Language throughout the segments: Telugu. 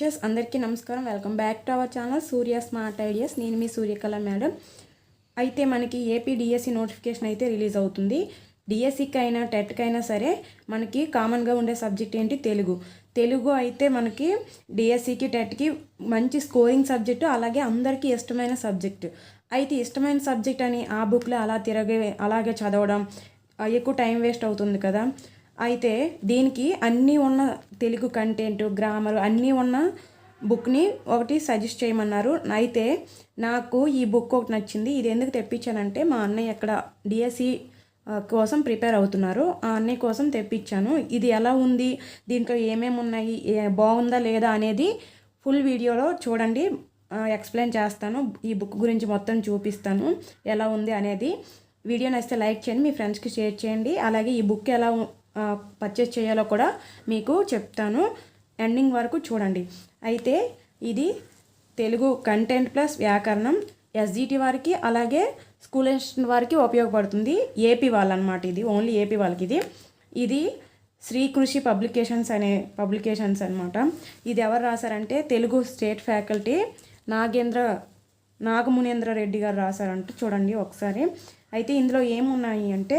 చెస్ అందరికీ నమస్కారం. Welcome back to our channel Surya smart ideas నేను మీ సూర్యకళ మేడం. అయితే మనకి ఏపీ డిఎస్సి నోటిఫికేషన్ అయితే రిలీజ్ అవుతుంది. డిఎస్సికి అయినా టెట్కి అయినా సరే మనకి కామన్గా ఉండే సబ్జెక్ట్ ఏంటి? తెలుగు. తెలుగు అయితే మనకి డిఎస్సికి టెట్కి మంచి స్కోరింగ్ సబ్జెక్టు అలాగే అందరికీ ఇష్టమైన సబ్జెక్ట్ అయితే ఇష్టమైన సబ్జెక్ట్ అని ఆ బుక్లో అలా తిరగే అలాగే చదవడం ఎక్కువ టైం వేస్ట్ అవుతుంది కదా. అయితే దీనికి అన్నీ ఉన్న తెలుగు కంటెంట్ గ్రామర్ అన్నీ ఉన్న బుక్ని ఒకటి సజెస్ట్ చేయమన్నారు. అయితే నాకు ఈ బుక్ ఒకటి నచ్చింది. ఇది ఎందుకు తెప్పించానంటే మా అన్నయ్య అక్కడ డిఎస్సి కోసం ప్రిపేర్ అవుతున్నారు. ఆ అన్నయ్య కోసం తెప్పించాను. ఇది ఎలా ఉంది? దీంట్లో ఏమేమి ఉన్నాయి? బాగుందా లేదా అనేది ఫుల్ వీడియోలో చూడండి. ఎక్స్ప్లెయిన్ చేస్తాను. ఈ బుక్ గురించి మొత్తం చూపిస్తాను. ఎలా ఉంది అనేది వీడియో నచ్చితే లైక్ చేయండి. మీ ఫ్రెండ్స్కి షేర్ చేయండి. అలాగే ఈ బుక్ ఎలా పర్చేస్ చేయాలో కూడా మీకు చెప్తాను. ఎండింగ్ వరకు చూడండి. అయితే ఇది తెలుగు కంటెంట్ ప్లస్ వ్యాకరణం ఎస్జిటి వారికి అలాగే స్కూల్ అసిస్టెంట్ వారికి ఉపయోగపడుతుంది. ఏపీ వాళ్ళనమాట ఇది ఓన్లీ ఏపీ వాళ్ళకి ఇది. ఇది శ్రీ కృషి పబ్లికేషన్స్ అనే పబ్లికేషన్స్ అనమాట ఇది ఎవరు రాశారంటే తెలుగు స్టేట్ ఫ్యాకల్టీ నాగేంద్ర నాగమునేంద్ర రెడ్డి గారు రాశారంట. చూడండి ఒకసారి. అయితే ఇందులో ఏమున్నాయి అంటే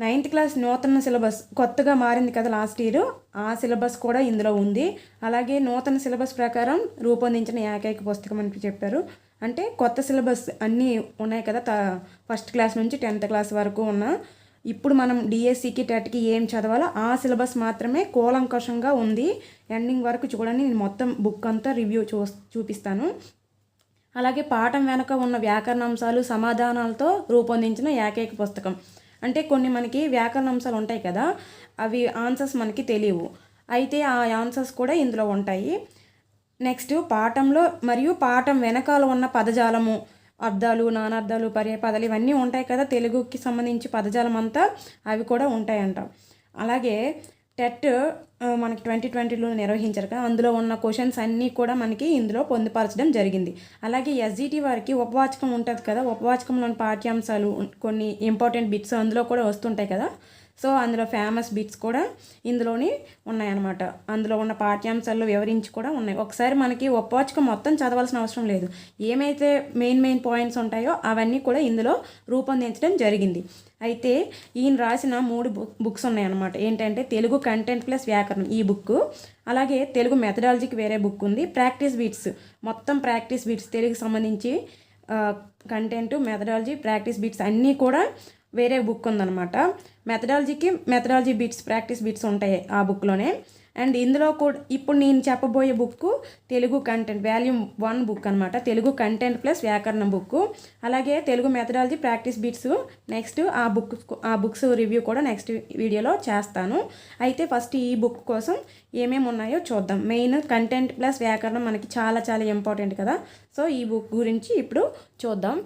నైన్త్ క్లాస్ నూతన సిలబస్ కొత్తగా మారింది కదా లాస్ట్ ఇయర్. ఆ సిలబస్ కూడా ఇందులో ఉంది. అలాగే నూతన సిలబస్ ప్రకారం రూపొందించిన ఏకైక పుస్తకం అని చెప్పారు. అంటే కొత్త సిలబస్ అన్నీ ఉన్నాయి కదా త ఫస్ట్ క్లాస్ నుంచి టెన్త్ క్లాస్ వరకు ఉన్న. ఇప్పుడు మనం డిఎస్సికి టెట్కి ఏం చదవాలో ఆ సిలబస్ మాత్రమే కూలంకషంగా ఉంది. ఎండింగ్ వరకు చూడండి నేను మొత్తం బుక్ అంతా రివ్యూ చూ చూపిస్తాను. అలాగే పాఠం వెనక ఉన్న వ్యాకరణ అంశాలు సమాధానాలతో రూపొందించిన ఏకైక పుస్తకం. అంటే కొన్ని మనకి వ్యాకరణాంశాలు ఉంటాయి కదా అవి ఆన్సర్స్ మనకి తెలియవు. అయితే ఆ ఆన్సర్స్ కూడా ఇందులో ఉంటాయి. నెక్స్ట్ పాఠంలో మరియు పాఠం వెనకాల ఉన్న పదజాలము అర్థాలు నానార్థాలు పర్యాపదాలు ఇవన్నీ ఉంటాయి కదా తెలుగుకి సంబంధించి పదజాలం అంతా అవి కూడా ఉంటాయంట. అలాగే టెట్ మనకి ట్వంటీ ట్వంటీలో నిర్వహించారు కదా అందులో ఉన్న క్వశ్చన్స్ అన్నీ కూడా మనకి ఇందులో పొందుపరచడం జరిగింది. అలాగే ఎస్జిటి వారికి ఉపవాచకం ఉంటుంది కదా ఉపవాచకంలోని పాఠ్యాంశాలు కొన్ని ఇంపార్టెంట్ బిట్స్ అందులో కూడా వస్తుంటాయి కదా. సో అందులో ఫేమస్ బిట్స్ కూడా ఇందులోని ఉన్నాయన్నమాట. అందులో ఉన్న పాఠ్యాంశాల్లో వివరించి కూడా ఉన్నాయి. ఒకసారి మనకి ఉపవాచకం మొత్తం చదవాల్సిన అవసరం లేదు. ఏమైతే మెయిన్ మెయిన్ పాయింట్స్ ఉంటాయో అవన్నీ కూడా ఇందులో రూపొందించడం జరిగింది. అయితే ఈయన రాసిన మూడు బుక్ బుక్స్ ఉన్నాయన్నమాట. ఏంటంటే తెలుగు కంటెంట్ ప్లస్ వ్యాకరణం ఈ బుక్ అలాగే తెలుగు మెథడాలజీకి వేరే బుక్ ఉంది. ప్రాక్టీస్ బిట్స్ మొత్తం ప్రాక్టీస్ బిట్స్ తెలుగుకి సంబంధించి కంటెంట్ మెథడాలజీ ప్రాక్టీస్ బిట్స్ అన్నీ కూడా వేరే బుక్ ఉందన్నమాట. మెథడాలజీకి మెథడాలజీ బిట్స్ ప్రాక్టీస్ బిట్స్ ఉంటాయి ఆ బుక్లోనే అండ్ ఇందులో కూడా ఇప్పుడు నేను చెప్పబోయే book Telugu content volume one book అనమాట తెలుగు కంటెంట్ ప్లస్ వ్యాకరణం బుక్ అలాగే Telugu methodology practice bits next ఆ బుక్ ఆ బుక్స్ రివ్యూ కూడా నెక్స్ట్ వీడియోలో చేస్తాను. అయితే ఫస్ట్ ఈ బుక్ కోసం ఏమేమి ఉన్నాయో చూద్దాం. మెయిన్ కంటెంట్ ప్లస్ వ్యాకరణం మనకి చాలా చాలా ఇంపార్టెంట్ కదా. సో ఈ బుక్ గురించి ఇప్పుడు చూద్దాం.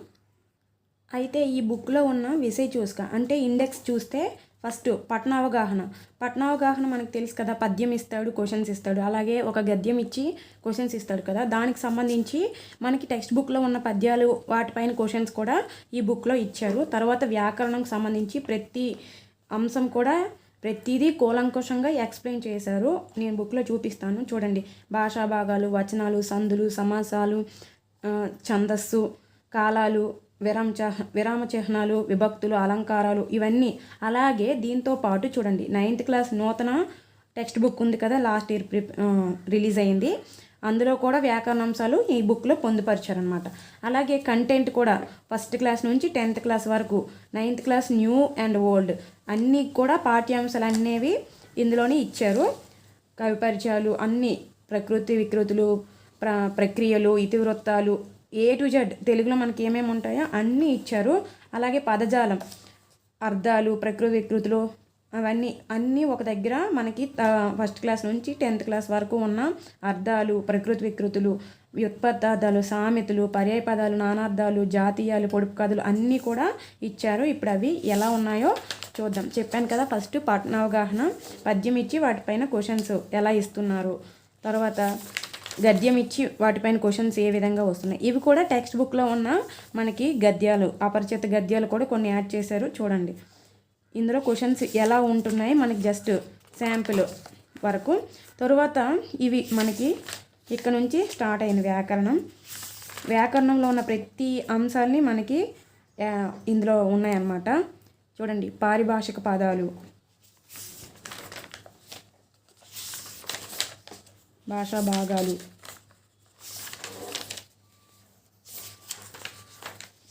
అయితే ఈ బుక్లో ఉన్న విషయ చూసుక. అంటే ఇండెక్స్ చూస్తే ఫస్ట్ పట్నావగాహన. పట్నావగాహన మనకు తెలుసు కదా పద్యం ఇస్తాడు క్వశ్చన్స్ ఇస్తాడు. అలాగే ఒక గద్యం ఇచ్చి క్వశ్చన్స్ ఇస్తాడు కదా. దానికి సంబంధించి మనకి టెక్స్ట్ బుక్లో ఉన్న పద్యాలు వాటిపైన క్వశ్చన్స్ కూడా ఈ బుక్లో ఇచ్చారు. తర్వాత వ్యాకరణంకి సంబంధించి ప్రతి అంశం కూడా ప్రతిదీ కూలంకుషంగా ఎక్స్ప్లెయిన్ చేశారు. నేను బుక్లో చూపిస్తాను. చూడండి. భాషా భాగాలు వచనాలు సందులు సమాసాలు ఛందస్సు కాలాలు విరామ విరామ చిహ్నాలు విభక్తులు అలంకారాలు ఇవన్నీ అలాగే దీంతో పాటు చూడండి. నైన్త్ క్లాస్ నూతన టెక్స్ట్ బుక్ ఉంది కదా లాస్ట్ ఇయర్ ప్రిప్ రిలీజ్ అయింది. అందులో కూడా వ్యాకరణాంశాలు ఈ బుక్లో పొందుపరిచారనమాట అలాగే కంటెంట్ కూడా ఫస్ట్ క్లాస్ నుంచి టెన్త్ క్లాస్ వరకు ninth class new and old అన్నీ కూడా పాఠ్యాంశాలు అనేవి ఇందులోనే ఇచ్చారు. కవి పరిచయాలు అన్నీ ప్రకృతి వికృతులు ప్ర ప్రక్రియలు ఇతివృత్తాలు ఏ టు జెడ్ తెలుగులో మనకి ఏమేమి ఉంటాయో అన్నీ ఇచ్చారు. అలాగే పదజాలం అర్థాలు ప్రకృతి వికృతులు అవన్నీ అన్నీ ఒక దగ్గర మనకి ఫస్ట్ క్లాస్ నుంచి టెన్త్ క్లాస్ వరకు ఉన్న అర్థాలు ప్రకృతి వికృతులు వ్యుత్పత్తార్థాలు సామెతలు పర్యాయ పదాలు నానార్థాలు జాతీయాలు పొడుపు కథలు అన్నీ కూడా ఇచ్చారు. ఇప్పుడు అవి ఎలా ఉన్నాయో చూద్దాం. చెప్పాను కదా ఫస్ట్ పట్నావగాహన పద్యం ఇచ్చి వాటిపైన క్వశ్చన్స్ ఎలా ఇస్తున్నారు. తర్వాత గద్యం ఇచ్చి వాటిపైన క్వశ్చన్స్ ఏ విధంగా వస్తున్నాయి. ఇవి కూడా టెక్స్ట్ బుక్లో ఉన్న మనకి గద్యాలు అపరిచిత గద్యాలు కూడా కొన్ని యాడ్ చేశారు. చూడండి. ఇందులో క్వశ్చన్స్ ఎలా ఉంటున్నాయి? మనకి జస్ట్ శాంపుల్ వరకు. తరువాత ఇవి మనకి ఇక్కడ నుంచి స్టార్ట్ అయింది వ్యాకరణం. వ్యాకరణంలో ఉన్న ప్రతి అంశాలని మనకి ఇందులో ఉన్నాయన్నమాట. చూడండి. పారిభాషిక పదాలు భాషా భాగాలు.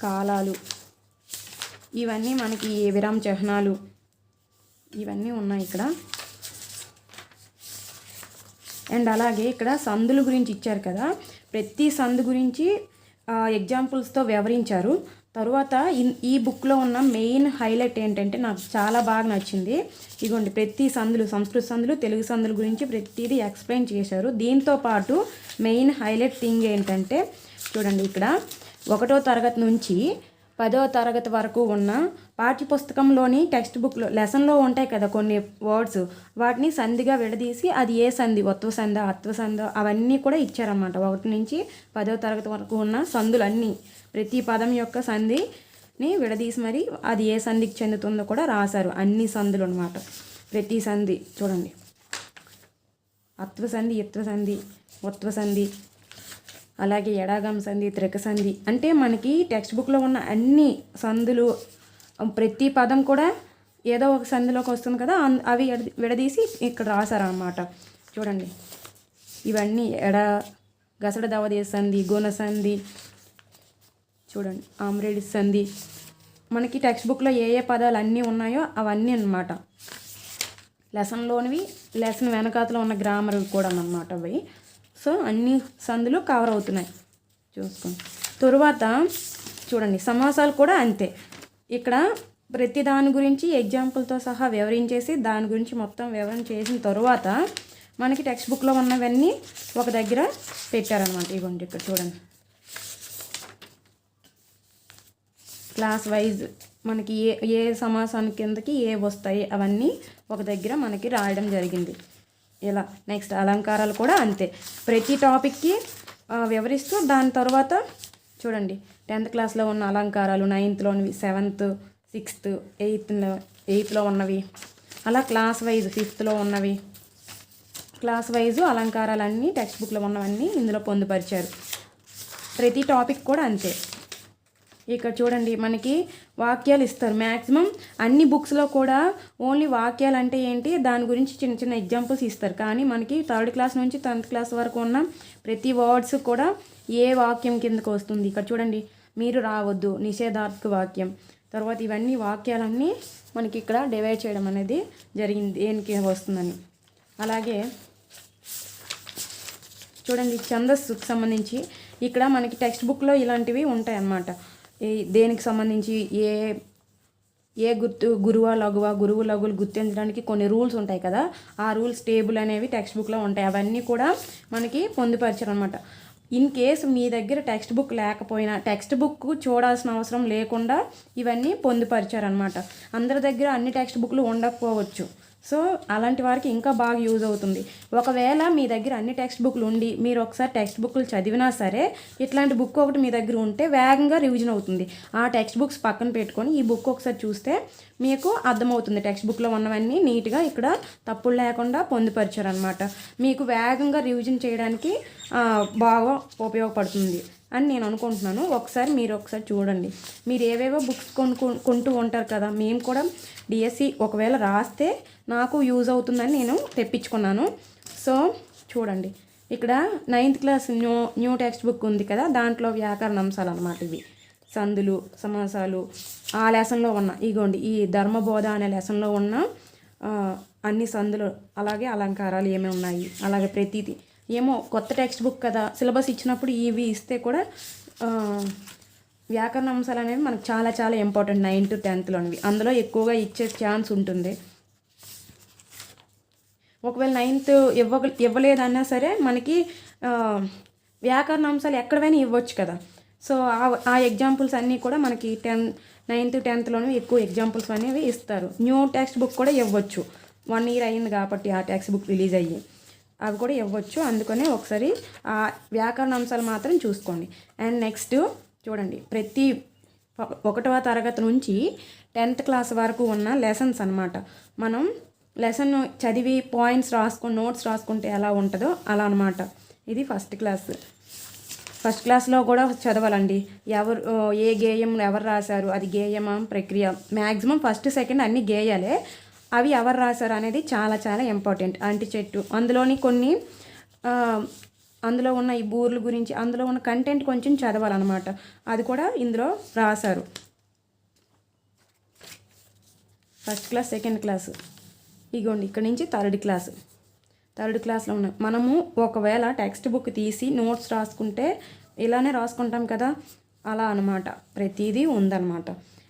కాలాలు. ఇవన్నీ మనకి ఏ విరామ చిహ్నాలు? ఇవన్నీ ఉన్నాయి ఇక్కడ. అండ్ అలాగే ఇక్కడ సందుల గురించి ఇచ్చారు కదా. ప్రతి సందు గురించి ఎగ్జాంపుల్స్తో వివరించారు. తరువాత ఇన్- ఈ బుక్లో ఉన్న మెయిన్ హైలైట్ ఏంటంటే నాకు చాలా బాగా నచ్చింది. ఇదిగోండి ప్రతి సందులు సంస్కృత సందులు తెలుగు సందుల గురించి ప్రతిదీ ఎక్స్ప్లెయిన్ చేశారు. దీంతో పాటు మెయిన్ హైలైట్ థింగ్ ఏంటంటే చూడండి ఇక్కడ ఒకటో తరగతి నుంచి పదో తరగతి వరకు ఉన్న పాఠ్యపుస్తకంలోని టెక్స్ట్ బుక్లో లెసన్లో ఉంటాయి కదా కొన్ని వర్డ్స్ వాటిని సంధిగా విడదీసి అది ఏ సంధి ఒత్వ సంధ అత్వ సంధ అవన్నీ కూడా ఇచ్చారన్నమాట. ఒకటి నుంచి పదో తరగతి వరకు ఉన్న సంధులన్నీ అన్నీ ప్రతి పదం యొక్క సంధిని విడదీసి మరి అది ఏ సంధికి చెందుతుందో కూడా రాశారు. అన్ని సంధులు అనమాట ప్రతి సంధి చూడండి. అత్వ సంధి ఇత్వ సంధి ఉత్వ సంధి అలాగే ఎడాగం సంధి త్రిక సంధి అంటే మనకి టెక్స్ట్ బుక్లో ఉన్న అన్ని సందులు ప్రతి పదం కూడా ఏదో ఒక సంధిలోకి వస్తుంది కదా అవి విడదీసి ఇక్కడ రాశారనమాట చూడండి. ఇవన్నీ ఎడ గసడ దవదే సంధి గుణ సంధి చూడండి ఆమ్రేడి సంధి. మనకి టెక్స్ట్ బుక్లో ఏ ఏ పదాలు అన్నీ ఉన్నాయో అవన్నీ అన్నమాట. లెసన్లోనివి లెసన్ వెనకాతలో ఉన్న గ్రామర్ కూడా అన్నమాట అవి. సో అన్ని సందులు కవర్ అవుతున్నాయి. చూసుకోండి. తరువాత చూడండి సమాసాలు కూడా అంతే. ఇక్కడ ప్రతి దాని గురించి ఎగ్జాంపుల్తో సహా వివరించేసి దాని గురించి మొత్తం వివరణ చేసిన తరువాత మనకి టెక్స్ట్ బుక్లో ఉన్నవన్నీ ఒక దగ్గర పెట్టారనమాట ఇవ్వండి ఇక్కడ చూడండి. క్లాస్ వైజ్ మనకి ఏ ఏ సమాసానికి కిందకి ఏ వస్తాయి అవన్నీ ఒక దగ్గర మనకి రాయడం జరిగింది. ఇలా నెక్స్ట్ అలంకారాలు కూడా అంతే. ప్రతి టాపిక్కి వివరిస్తూ దాని తర్వాత చూడండి. టెన్త్ క్లాస్లో ఉన్న అలంకారాలు నైన్త్లోనివి సెవెంత్ సిక్స్త్ ఎయిత్లో ఎయిత్లో ఉన్నవి. అలా క్లాస్ వైజ్ ఫిఫ్త్లో ఉన్నవి. క్లాస్ వైజ్ అలంకారాలన్నీ టెక్స్ట్ బుక్లో ఉన్నవన్నీ ఇందులో పొందుపరిచారు. ప్రతి టాపిక్ కూడా అంతే. ఇక్కడ చూడండి మనకి వాక్యాలు ఇస్తారు. మ్యాక్సిమం అన్ని బుక్స్లో కూడా ఓన్లీ వాక్యాలు అంటే ఏంటి? దాని గురించి చిన్న చిన్న ఎగ్జాంపుల్స్ ఇస్తారు. కానీ మనకి థర్డ్ క్లాస్ నుంచి టెన్త్ క్లాస్ వరకు ఉన్న ప్రతి వర్డ్స్ కూడా ఏ వాక్యం కిందకు వస్తుంది? ఇక్కడ చూడండి మీరు రావద్దు నిషేధాత్మక వాక్యం. తర్వాత ఇవన్నీ వాక్యాలన్నీ మనకి ఇక్కడ డివైడ్ చేయడం అనేది జరిగింది దేనికి వస్తుందని. అలాగే చూడండి ఛందస్సుకు సంబంధించి ఇక్కడ మనకి టెక్స్ట్ బుక్లో ఇలాంటివి ఉంటాయి అన్నమాట దేనికి సంబంధించి ఏ ఏ గుర్తు గురువ లఘువ గురువు లఘువులు గుర్తించడానికి కొన్ని రూల్స్ ఉంటాయి కదా. ఆ రూల్స్ టేబుల్ అనేవి టెక్స్ట్ బుక్లో ఉంటాయి. అవన్నీ కూడా మనకి పొందుపరిచారు అనమాట ఇన్ కేస్ మీ దగ్గర టెక్స్ట్ బుక్ లేకపోయినా టెక్స్ట్ బుక్ చూడాల్సిన అవసరం లేకుండా ఇవన్నీ పొందుపరిచారనమాట అందరి దగ్గర అన్ని టెక్స్ట్ బుక్లు ఉండకపోవచ్చు. సో అలాంటి వారికి ఇంకా బాగా యూజ్ అవుతుంది. ఒకవేళ మీ దగ్గర అన్ని టెక్స్ట్ బుక్లు ఉండి మీరు ఒకసారి టెక్స్ట్ బుక్లు చదివినా సరే ఇట్లాంటి బుక్ ఒకటి మీ దగ్గర ఉంటే వేగంగా రివిజన్ అవుతుంది. ఆ టెక్స్ట్ బుక్స్ పక్కన పెట్టుకొని ఈ బుక్ ఒకసారి చూస్తే మీకు అర్థమవుతుంది. టెక్స్ట్ బుక్లో ఉన్నవన్నీ నీట్గా ఇక్కడ తప్పులు లేకుండా పొందుపరిచారనమాట మీకు వేగంగా రివిజన్ చేయడానికి బాగా ఉపయోగపడుతుంది. అని నేను అనుకుంటున్నాను. ఒకసారి మీరు ఒకసారి చూడండి. మీరు ఏవేవో బుక్స్ కొనుక్కు కొంటూ ఉంటారు కదా మేము కూడా డిఎస్సి ఒకవేళ రాస్తే నాకు యూజ్ అవుతుందని నేను తెప్పించుకున్నాను. సో చూడండి. ఇక్కడ ninth class new new textbook ఉంది కదా దాంట్లో వ్యాకరణ అంశాలు అనమాట ఇవి. సందులు సమాసాలు ఆ లెసన్లో ఉన్న ఇగోండి ఈ ధర్మబోధ అనే లెసన్లో ఉన్న అన్ని సందులు అలాగే అలంకారాలు ఏమేమి ఉన్నాయి అలాగే ప్రతిదీ ఏమో కొత్త టెక్స్ట్ బుక్ కదా సిలబస్ ఇచ్చినప్పుడు ఇవి ఇస్తే కూడా వ్యాకరణ అంశాలు అనేవి మనకు చాలా చాలా ఇంపార్టెంట్ నైన్త్ టెన్త్లోనివి. అందులో ఎక్కువగా ఇచ్చే ఛాన్స్ ఉంటుంది. ఒకవేళ నైన్త్ ఇవ్వ ఇవ్వలేదన్నా సరే మనకి వ్యాకరణ అంశాలు ఎక్కడైనా ఇవ్వచ్చు కదా. సో ఆ ఆ ఎగ్జాంపుల్స్ అన్నీ కూడా మనకి టెన్ నైన్త్ టెన్త్లోనే ఎక్కువ ఎగ్జాంపుల్స్ అనేవి ఇస్తారు. న్యూ టెక్స్ట్ బుక్ కూడా ఇవ్వచ్చు. వన్ ఇయర్ అయింది కాబట్టి ఆ టెక్స్ట్ బుక్ రిలీజ్ అయ్యి. అవి కూడా ఇవ్వచ్చు. అందుకనే ఒకసారి ఆ వ్యాకరణ అంశాలు మాత్రం చూసుకోండి. అండ్ నెక్స్ట్ చూడండి ప్రతి ఒకటవ తరగతి నుంచి టెన్త్ క్లాస్ వరకు ఉన్న లెసన్స్ అన్నమాట. మనం లెసన్ చదివి పాయింట్స్ రాసుకుని నోట్స్ రాసుకుంటే ఎలా ఉంటుందో అలా అనమాట ఇది ఫస్ట్ క్లాస్. ఫస్ట్ క్లాస్లో కూడా చదవాలండి. ఎవరు ఏ గేయం ఎవరు రాశారు అది గేయమా ప్రక్రియ. మ్యాక్సిమం ఫస్ట్ సెకండ్ అన్ని గేయాలే. అవి ఎవరు రాశారు అనేది చాలా చాలా ఇంపార్టెంట్ అంటి చెట్టు. అందులోని కొన్ని అందులో ఉన్న ఈ బూర్ల గురించి అందులో ఉన్న కంటెంట్ కొంచెం చదవాలన్నమాట. అది కూడా ఇందులో రాశారు. ఫస్ట్ క్లాస్ సెకండ్ క్లాస్ ఇగోండి ఇక్కడ నుంచి థర్డ్ క్లాస్ థర్డ్ క్లాస్లో ఉన్నాయి మనము ఒకవేళ టెక్స్ట్ బుక్ తీసి నోట్స్ రాసుకుంటే ఇలానే రాసుకుంటాం కదా అలా అనమాట ప్రతిదీ ఉందన్నమాట.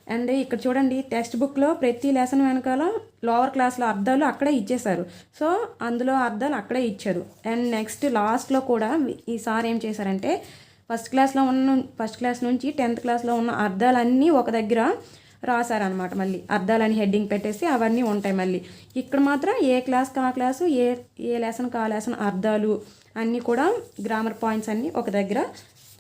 అండ్ ఇక్కడ చూడండి టెక్స్ట్ బుక్లో ప్రతి లెసన్ వెనకాల లోవర్ క్లాస్లో అర్థాలు అక్కడే ఇచ్చేశారు. సో అందులో అర్థాలు అక్కడే ఇచ్చారు. అండ్ నెక్స్ట్ లాస్ట్లో కూడా ఈసారి ఏం చేశారంటే ఫస్ట్ క్లాస్లో ఉన్న ఫస్ట్ క్లాస్ నుంచి టెన్త్ క్లాస్లో ఉన్న అర్థాలన్నీ ఒక దగ్గర రాశారనమాట మళ్ళీ. అర్థాలని హెడ్డింగ్ పెట్టేసి అవన్నీ ఉంటాయి మళ్ళీ. ఇక్కడ మాత్రం ఏ క్లాస్కి ఆ క్లాసు ఏ ఏ లెసన్కి ఆ లెసన్ అర్థాలు అన్నీ కూడా గ్రామర్ పాయింట్స్ అన్నీ ఒక దగ్గర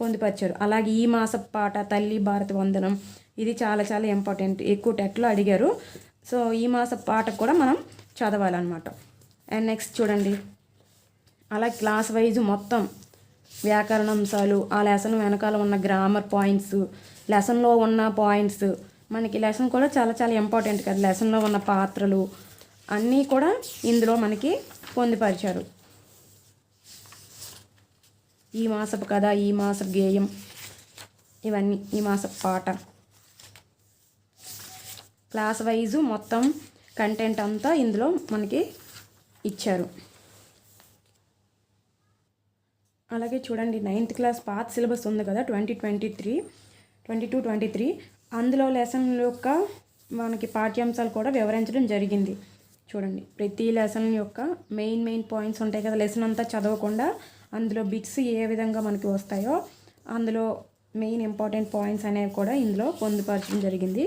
పొందుపరిచారు. అలాగే ఈ మాస పాట తల్లి భారత వందనం ఇది చాలా చాలా ఇంపార్టెంట్ ఎక్కువ టెట్లో అడిగారు. సో ఈ మాస పాట కూడా మనం చదవాలన్నమాట. అండ్ నెక్స్ట్ చూడండి. అలా క్లాస్ వైజ్ మొత్తం వ్యాకరణ అంశాలు ఆ లెసన్ వెనకాల ఉన్న గ్రామర్ పాయింట్స్ లెసన్లో ఉన్న పాయింట్స్ మనకి లెసన్ కూడా చాలా చాలా ఇంపార్టెంట్ కదా. లెసన్లో ఉన్న పాత్రలు అన్నీ కూడా ఇందులో మనకి పొందుపరిచారు. ఈ మాసపు కథ ఈ మాసపు గేయం ఇవన్నీ ఈ మాసపు పాట. క్లాస్ వైజు మొత్తం కంటెంట్ అంతా ఇందులో మనకి ఇచ్చారు. అలాగే చూడండి నైన్త్ క్లాస్ పాత సిలబస్ ఉంది కదా twenty twenty three twenty two twenty three అందులో లెసన్ యొక్క మనకి పాఠ్యాంశాలు కూడా వివరించడం జరిగింది. చూడండి ప్రతి లెసన్ యొక్క మెయిన్ మెయిన్ పాయింట్స్ ఉంటాయి కదా లెసన్ అంతా చదవకుండా అందులో బిట్స్ ఏ విధంగా మనకి వస్తాయో అందులో మెయిన్ ఇంపార్టెంట్ పాయింట్స్ అనేవి కూడా ఇందులో పొందుపరచడం జరిగింది.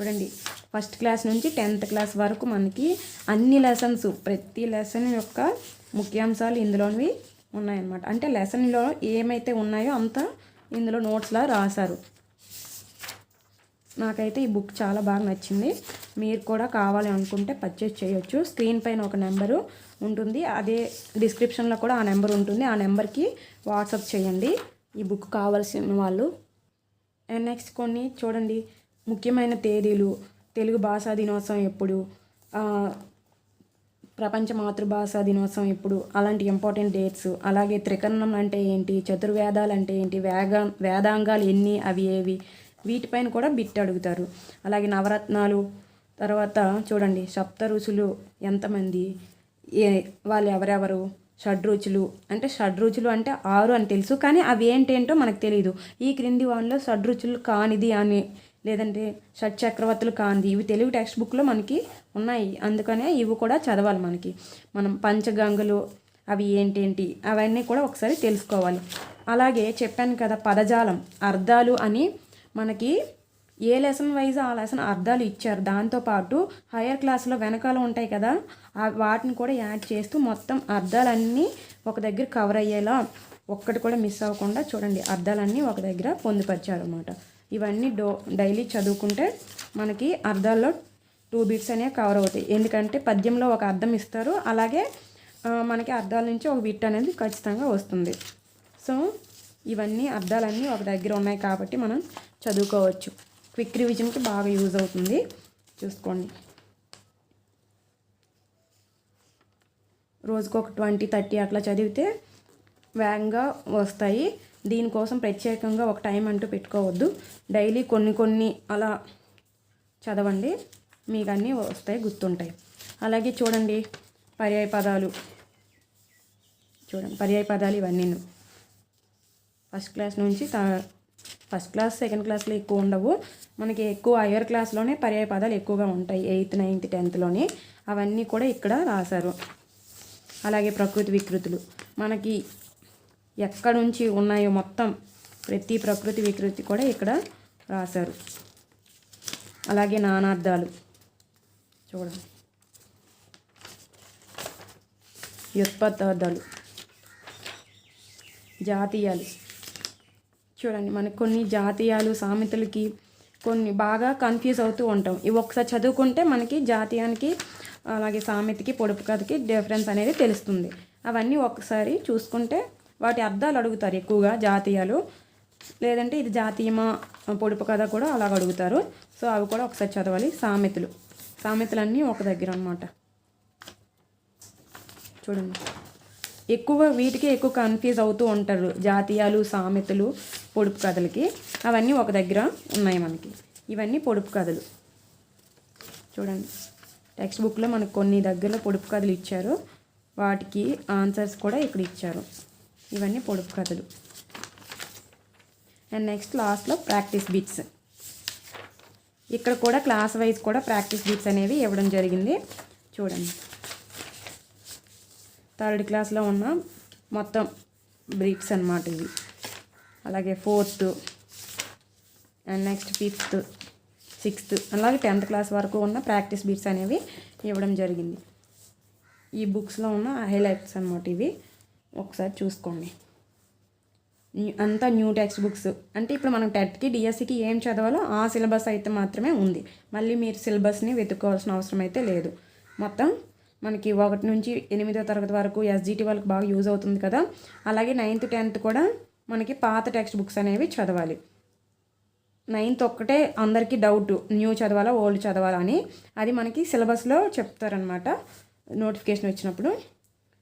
చూడండి ఫస్ట్ క్లాస్ నుంచి టెన్త్ క్లాస్ వరకు మనకి అన్ని లెసన్స్ ప్రతి లెసన్ యొక్క ముఖ్యాంశాలు ఇందులోనివి ఉన్నాయన్నమాట. అంటే లెసన్లో ఏమైతే ఉన్నాయో అంతా ఇందులో నోట్స్లా రాశారు. నాకైతే ఈ బుక్ చాలా బాగా నచ్చింది. మీరు కూడా కావాలి అనుకుంటే పర్చేస్ చేయొచ్చు. స్క్రీన్ పైన ఒక నెంబరు ఉంటుంది. అదే డిస్క్రిప్షన్లో కూడా ఆ నెంబర్ ఉంటుంది. ఆ నెంబర్కి వాట్సాప్ చేయండి. ఈ బుక్ కావాల్సిన వాళ్ళు. అండ్ నెక్స్ట్ కొన్ని చూడండి. ముఖ్యమైన తేదీలు తెలుగు భాషా దినోత్సవం ఎప్పుడు ప్రపంచ మాతృభాష దినోత్సవం ఎప్పుడు అలాంటి ఇంపార్టెంట్ డేట్స్ అలాగే త్రికరణం అంటే ఏంటి చతుర్వేదాలు అంటే ఏంటి వేగ వేదాంగాలు ఎన్ని అవి ఏవి వీటిపైన కూడా బిట్ అడుగుతారు. అలాగే నవరత్నాలు తర్వాత చూడండి సప్త రుచులు ఎంతమంది ఏ వాళ్ళు ఎవరెవరు షడ్రుచులు అంటే షడ్రుచులు అంటే ఆరు అని తెలుసు కానీ అవి ఏంటేంటో మనకు తెలియదు ఈ క్రింది వాళ్ళలో షడ్రుచులు కానిది అని లేదంటే షట్చక్రవర్తులు కాంతి ఇవి తెలుగు టెక్స్ట్ బుక్లో మనకి ఉన్నాయి. అందుకనే ఇవి కూడా చదవాలి మనకి. మనం పంచగంగలు అవి ఏంటేంటి అవన్నీ కూడా ఒకసారి తెలుసుకోవాలి. అలాగే చెప్పాను కదా పదజాలం అర్థాలు అని మనకి ఏ లెసన్ వైజ్ ఆ లెసన్ అర్థాలు ఇచ్చారు. దాంతోపాటు హయ్యర్ క్లాస్లో వెనకాల ఉంటాయి కదా వాటిని కూడా యాడ్ చేస్తూ మొత్తం అర్థాలన్నీ ఒక దగ్గర కవర్ అయ్యేలా ఒక్కటి కూడా మిస్ అవ్వకుండా చూడండి. అర్థాలన్నీ ఒక దగ్గర పొందుపరిచారు అనమాట ఇవన్నీ డో డైలీ చదువుకుంటే మనకి అర్థాల్లో టూ బిట్స్ అనేవి కవర్ అవుతాయి. ఎందుకంటే పద్యంలో ఒక అర్థం ఇస్తారు. అలాగే మనకి అర్థాల నుంచి ఒక బిట్ అనేది ఖచ్చితంగా వస్తుంది. సో ఇవన్నీ అర్థాలన్నీ ఒక దగ్గర ఉన్నాయి కాబట్టి మనం చదువుకోవచ్చు. క్విక్ రివిజన్కి బాగా యూజ్ అవుతుంది. చూసుకోండి. రోజుకు ఒక ట్వంటీ థర్టీ అట్లా చదివితే వేగంగా వస్తాయి. దీనికోసం ప్రత్యేకంగా ఒక టైం అంటూ పెట్టుకోవద్దు. డైలీ కొన్ని కొన్ని అలా చదవండి. మీకు అన్నీ వస్తాయి గుర్తుంటాయి. అలాగే చూడండి పర్యాయ పదాలు. చూడండి పర్యాయ పదాలు ఇవన్నీ ఫస్ట్ క్లాస్ నుంచి ఫస్ట్ క్లాస్ సెకండ్ క్లాస్లో ఎక్కువ ఉండవు. మనకి ఎక్కువ హయ్యర్ క్లాస్లోనే పర్యాయ పదాలు ఎక్కువగా ఉంటాయి. ఎయిత్ నైన్త్ టెన్త్లోనే అవన్నీ కూడా ఇక్కడ రాశారు. అలాగే ప్రకృతి వికృతులు. మనకి ఎక్కడ నుంచి ఉన్నాయో మొత్తం ప్రతి ప్రకృతి వికృతి కూడా ఇక్కడ రాశారు. అలాగే నానార్థాలు. చూడండి. వ్యుత్పత్తార్థాలు. జాతీయాలు. చూడండి మనకు కొన్ని జాతీయాలు సామెతలకి కొన్ని బాగా కన్ఫ్యూజ్ అవుతూ ఉంటాం. ఇవి ఒకసారి చదువుకుంటే మనకి జాతీయానికి అలాగే సామెతకి పొడుపు కథకి డిఫరెన్స్ అనేది తెలుస్తుంది. అవన్నీ ఒకసారి చూసుకుంటే వాటి అర్థాలు అడుగుతారు ఎక్కువగా జాతీయాలు. లేదంటే ఇది జాతీయమా పొడుపు కథ కూడా అలాగ అడుగుతారు. సో అవి కూడా ఒకసారి చదవాలి. సామెతలు. సామెతలన్నీ ఒక దగ్గర అనమాట చూడండి. ఎక్కువ వీటికి ఎక్కువ కన్ఫ్యూజ్ అవుతూ ఉంటారు జాతీయాలు సామెతలు పొడుపు కథలకి. అవన్నీ ఒక దగ్గర ఉన్నాయి మనకి. ఇవన్నీ పొడుపు కథలు. చూడండి. టెక్స్ట్ బుక్లో మనకు కొన్ని దగ్గరలో పొడుపు కథలు ఇచ్చారు. వాటికి ఆన్సర్స్ కూడా ఇక్కడ ఇచ్చారు. ఇవన్నీ పొడుపు కథలు. అండ్ నెక్స్ట్ లాస్ట్లో ప్రాక్టీస్ బిట్స్ ఇక్కడ కూడా క్లాస్ వైజ్ కూడా ప్రాక్టీస్ బిట్స్ అనేవి ఇవ్వడం జరిగింది. చూడండి. థర్డ్ క్లాస్లో ఉన్న మొత్తం బ్రిక్స్ అనమాట ఇవి. అలాగే fourth and next fifth sixth అలాగే టెన్త్ క్లాస్ వరకు ఉన్న ప్రాక్టీస్ బిట్స్ అనేవి ఇవ్వడం జరిగింది. ఈ బుక్స్లో ఉన్న హైలైట్స్ అనమాట ఇవి. ఒకసారి చూసుకోండి. అంతా న్యూ టెక్స్ట్ బుక్స్ అంటే ఇప్పుడు మనం టెట్కి డిఎస్సికి ఏం చదవాలో ఆ సిలబస్ అయితే మాత్రమే ఉంది. మళ్ళీ మీరు సిలబస్ని వెతుక్కోవాల్సిన అవసరం అయితే లేదు. మొత్తం మనకి ఒకటి నుంచి ఎనిమిదో తరగతి వరకు ఎస్జిటి వాళ్ళకి బాగా యూజ్ అవుతుంది కదా. అలాగే నైన్త్ టెన్త్ కూడా మనకి పాత టెక్స్ట్ బుక్స్ అనేవి చదవాలి. నైన్త్ ఒక్కటే అందరికీ డౌట్ న్యూ చదవాలా ఓల్డ్ చదవాలా అని. అది మనకి సిలబస్లో చెప్తారనమాట నోటిఫికేషన్ వచ్చినప్పుడు.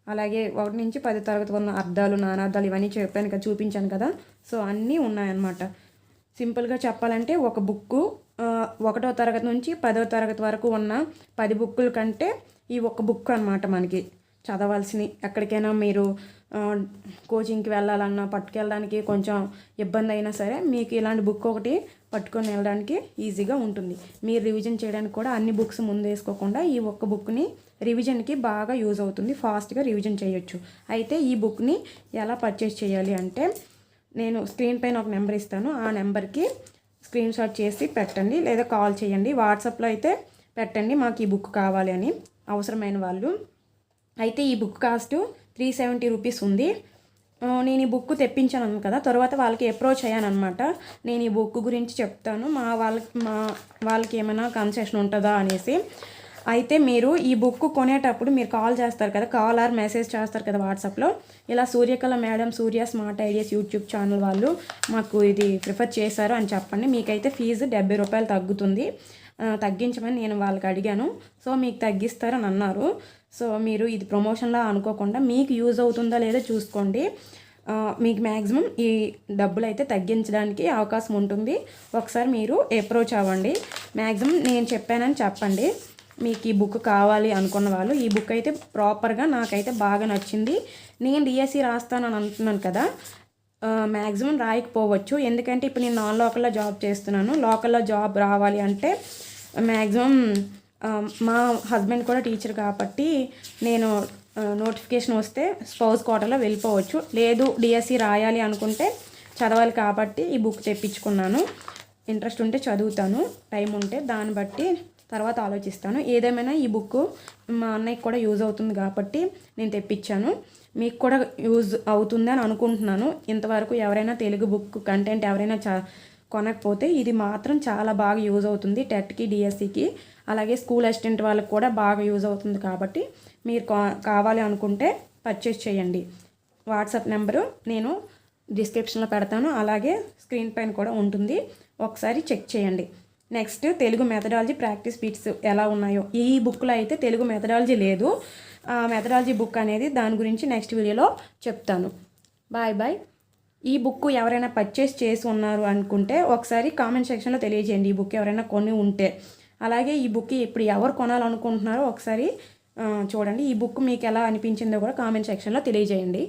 అలాగే ఒకటి నుంచి పది తరగతి ఉన్న అర్థాలు నానార్థాలు ఇవన్నీ చెప్పాను కదా చూపించాను కదా. సో అన్నీ ఉన్నాయన్నమాట. సింపుల్గా చెప్పాలంటే ఒక బుక్కు ఒకటో తరగతి నుంచి పదో తరగతి వరకు ఉన్న పది బుక్కుల కంటే ఈ ఒక్క బుక్ అనమాట మనకి. చదవాల్సిన ఎక్కడికైనా మీరు కోచింగ్కి వెళ్ళాలన్నా పట్టుకెళ్ళడానికి కొంచెం ఇబ్బంది అయినా సరే మీకు ఇలాంటి బుక్ ఒకటి పట్టుకొని వెళ్ళడానికి ఈజీగా ఉంటుంది. మీరు రివిజన్ చేయడానికి కూడా అన్ని బుక్స్ ముందు వేసుకోకుండా ఈ ఒక్క బుక్ని రివిజన్కి బాగా యూజ్ అవుతుంది. ఫాస్ట్గా రివిజన్ చేయొచ్చు. అయితే ఈ బుక్ని ఎలా పర్చేస్ చేయాలి అంటే నేను స్క్రీన్ పైన ఒక నెంబర్ ఇస్తాను. ఆ నెంబర్కి స్క్రీన్ షాట్ చేసి పెట్టండి. లేదా కాల్ చేయండి. వాట్సాప్లో అయితే పెట్టండి. మాకు ఈ బుక్ కావాలి అని అవసరమైన వాళ్ళు. అయితే ఈ book cost three seventy rupees ఉంది. నేను ఈ బుక్ తెప్పించాను కదా. తర్వాత వాళ్ళకి అప్రోచ్ అయ్యానమాట నేను ఈ బుక్ గురించి చెప్తాను. మా వాళ్ళకి మా వాళ్ళకి ఏమైనా కన్సెషన్ ఉంటుందా అనేసి. అయితే మీరు ఈ బుక్ కొనేటప్పుడు మీరు కాల్ చేస్తారు కదా కాల్ ఆర్ మెసేజ్ చేస్తారు కదా వాట్సాప్లో. ఇలా Suryakala madam Surya smart ideas YouTube channel వాళ్ళు మాకు ఇది ప్రిఫర్ చేశారు అని చెప్పండి. మీకైతే ఫీజు డెబ్బై రూపాయలు తగ్గుతుంది. తగ్గించమని నేను వాళ్ళకి అడిగాను. సో మీకు తగ్గిస్తారని అన్నారు. సో మీరు ఇది ప్రమోషన్లా అనుకోకుండా మీకు యూజ్ అవుతుందా లేదో చూసుకోండి. మీకు మ్యాక్సిమం ఈ డబ్బులు అయితే తగ్గించడానికి అవకాశం ఉంటుంది. ఒకసారి మీరు అప్రోచ్ అవ్వండి. మ్యాక్సిమం నేను చెప్పానని చెప్పండి. మీకు ఈ బుక్ కావాలి అనుకున్న వాళ్ళు ఈ బుక్ అయితే ప్రాపర్గా నాకైతే బాగా నచ్చింది. నేను డిఎస్సి రాస్తానని అంటున్నాను కదా మ్యాక్సిమం రాయకపోవచ్చు. ఎందుకంటే ఇప్పుడు నేను నాన్ లోకల్లో జాబ్ చేస్తున్నాను. లోకల్లో జాబ్ రావాలి అంటే మ్యాక్సిమం మా హస్బెండ్ కూడా టీచర్ కాబట్టి నేను నోటిఫికేషన్ వస్తే స్పౌస్ కోటలో వెళ్ళిపోవచ్చు. లేదు డిఎస్సి రాయాలి అనుకుంటే చదవాలి కాబట్టి ఈ బుక్ తెప్పించుకున్నాను. ఇంట్రెస్ట్ ఉంటే చదువుతాను. టైం ఉంటే దాన్ని బట్టి తర్వాత ఆలోచిస్తాను. ఏదేమైనా ఈ బుక్ మా అన్నయ్యకి కూడా యూజ్ అవుతుంది కాబట్టి నేను తెప్పించాను. మీకు కూడా యూజ్ అవుతుంది అని అనుకుంటున్నాను. ఇంతవరకు ఎవరైనా తెలుగు బుక్ కంటెంట్ ఎవరైనా చ కొనకపోతే ఇది మాత్రం చాలా బాగా యూజ్ అవుతుంది టెట్కి డిఎస్సికి అలాగే స్కూల్ అసిస్టెంట్ వాళ్ళకి కూడా బాగా యూజ్ అవుతుంది కాబట్టి మీరు కా- కావాలి అనుకుంటే పర్చేస్ చేయండి. వాట్సాప్ నెంబరు నేను డిస్క్రిప్షన్లో పెడతాను. అలాగే స్క్రీన్ పైన కూడా ఉంటుంది. ఒకసారి చెక్ చేయండి. Next Telugu methodology practice bits ఎలా ఉన్నాయో. ఈ బుక్లో అయితే తెలుగు మెథడాలజీ లేదు. మెథడాలజీ బుక్ అనేది దాని గురించి నెక్స్ట్ వీడియోలో చెప్తాను. బాయ్ బాయ్ ఈ బుక్ ఎవరైనా పర్చేస్ చేసి ఉన్నారు అనుకుంటే ఒకసారి కామెంట్ సెక్షన్లో తెలియజేయండి. ఈ బుక్ ఎవరైనా కొని ఉంటే. అలాగే ఈ బుక్ ఇప్పుడు ఎవరు కొనాలనుకుంటున్నారో ఒకసారి చూడండి. ఈ బుక్ మీకు ఎలా అనిపించిందో కూడా కామెంట్ సెక్షన్లో తెలియజేయండి.